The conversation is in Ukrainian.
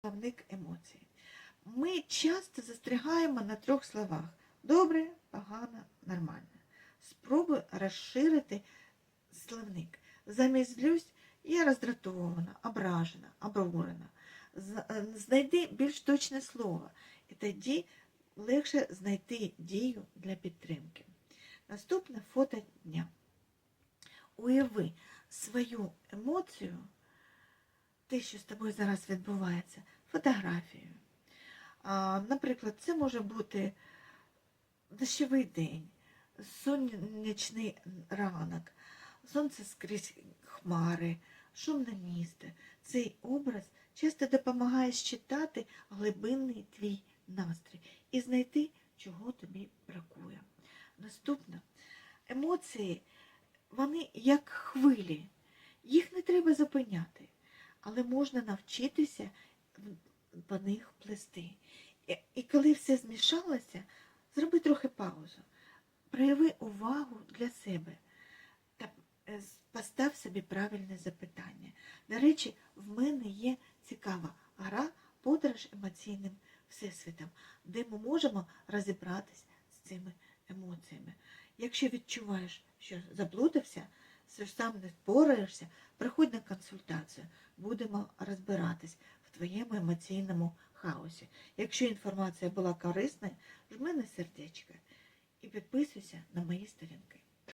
Словник емоцій. Ми часто застрягаємо на трьох словах: добре, погано, нормально. Спробуй розширити словник. Замість злюсь я роздратована, ображена, обурена. Е, Знайди більш точне слово, і тоді легше знайти дію для підтримки. Наступне фото дня. Уяви свою емоцію, те, що з тобою зараз відбувається, фотографією. А, Наприклад, це може бути дощовий день, сонячний ранок, сонце скрізь хмари, шумне місто. Цей образ часто допомагає считати глибинний твій настрій і знайти, чого тобі бракує. Наступне, емоції, вони як хвилі, їх не треба зупиняти, але можна навчитися по них плести. І, коли все змішалося, зроби трохи паузу. Прояви увагу для себе та е, постав собі правильне запитання. До речі, в мене є цікава гра подорож емоційним всесвітом, де ми можемо розібратись з цими емоціями. Якщо відчуваєш, що заблудився, що сам не впораєшся, приходь на консультацію. Будемо розбиратись в твоєму емоційному хаосі. Якщо інформація була корисна, жми на сердечко і підписуйся на мої сторінки.